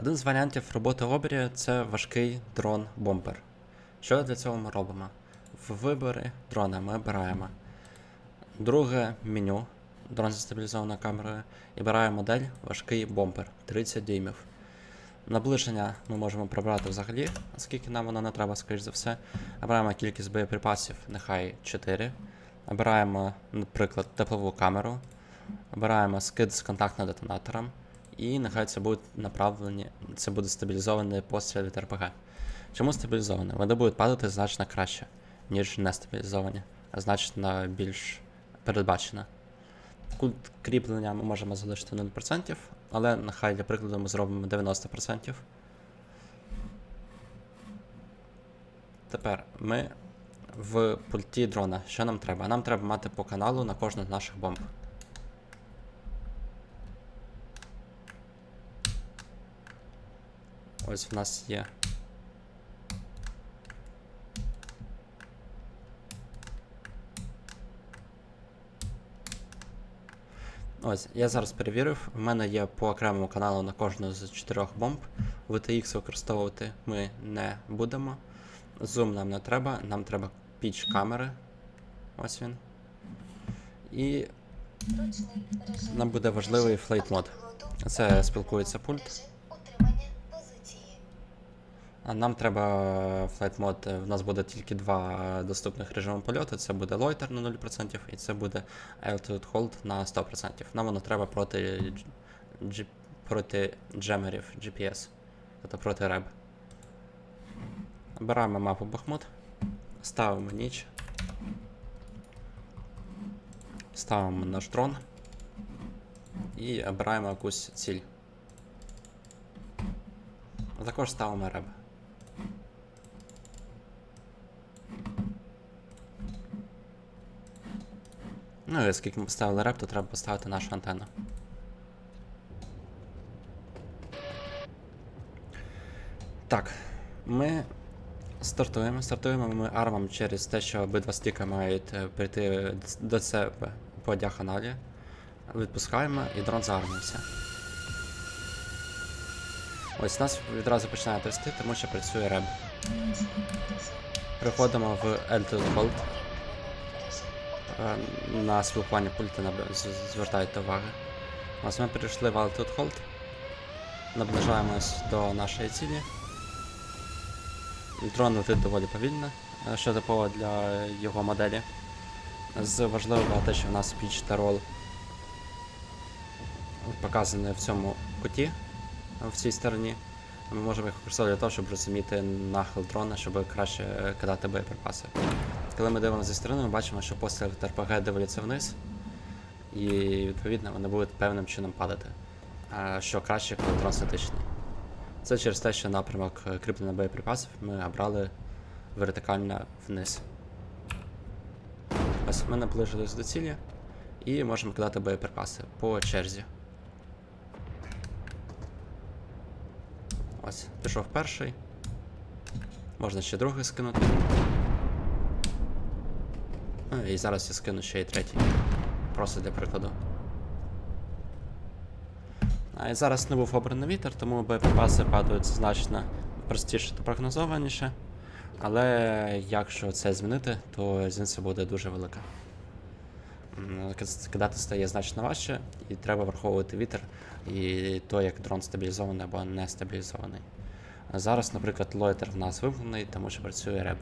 Один з варіантів роботи обері це важкий дрон-бомбер. Що для цього ми робимо? В виборі дрона ми обираємо друге меню, дрон зі стабілізованою камерою, і обираємо модель важкий бомбер 30 дюймів. Наближення ми можемо прибрати взагалі, оскільки нам воно не треба, скоріш за все. Обираємо кількість боєприпасів, нехай 4. Обираємо, наприклад, теплову камеру. Обираємо скид з контактним детонатором. І нехай це будуть направлені, це буде стабілізований постріл від РПГ. Чому стабілізований? Вони будуть падати значно краще, ніж не стабілізовані, а значно більш передбачено. Кут кріплення ми можемо залишити 0%, але нехай для прикладу ми зробимо 90%. Тепер ми в пульті дрона. Що нам треба? Нам треба мати по каналу на кожну з наших бомб. Ось в нас є. Ось, я зараз перевірив, в мене є по окремому каналу на кожну з чотирьох бомб. VTX використовувати ми не будемо. Зум нам не треба, нам треба піч камери. Ось він. І нам буде важливий флейт мод. Це спілкується пульт. Нам треба флайт мод. В нас буде тільки два доступних режими польоту. Це буде Loiter на 0% і це буде Altitude Hold на 100%. Нам воно треба проти, G- проти джемерів GPS, тобто проти REB. Обираємо мапу Бахмут, ставимо ніч. Ставимо наш дрон і обираємо якусь ціль. Також ставимо реб. Ну і оскільки ми поставили реп, то треба поставити нашу антенну. Так, ми стартуємо. Стартуємо ми армом через те, що обидва стіка мають е, прийти до себе по діагоналі. Відпускаємо і дрон заармився. Ось нас відразу починає трясти, тому що працює реб. Переходимо в Altitude Hold. Е, На спілкування пульта звертайте увагу. Ось ми перейшли в Altitude Hold. Наближаємось до нашої цілі. Дрон летить доволі повільно, е, що типово для його моделі. З важливого те, що в нас піч та рол показані в цьому куті в цій стороні. Ми можемо їх використовувати для того, щоб розуміти нахил дрона, щоб краще кидати боєприпаси. Коли ми дивимося зі сторони, ми бачимо, що постріли від РПГ дивляться вниз, і відповідно вони будуть певним чином падати. Що краще, коли дрон. Це через те, що напрямок кріплення боєприпасів ми обрали вертикально вниз. Ось ми наближились до цілі і можемо кидати боєприпаси по черзі. Ось, пішов перший. Можна ще другий скинути. І зараз я скину ще й третій. Просто для прикладу. А і зараз не був обраний вітер, тому боєприпаси падають значно простіше та прогнозованіше. Але якщо це змінити, то різниця буде дуже велика. Кидати стає значно важче, і треба враховувати вітер і то, як дрон стабілізований або не стабілізований. Зараз, наприклад, лойтер в нас вимкнений, тому що працює реб.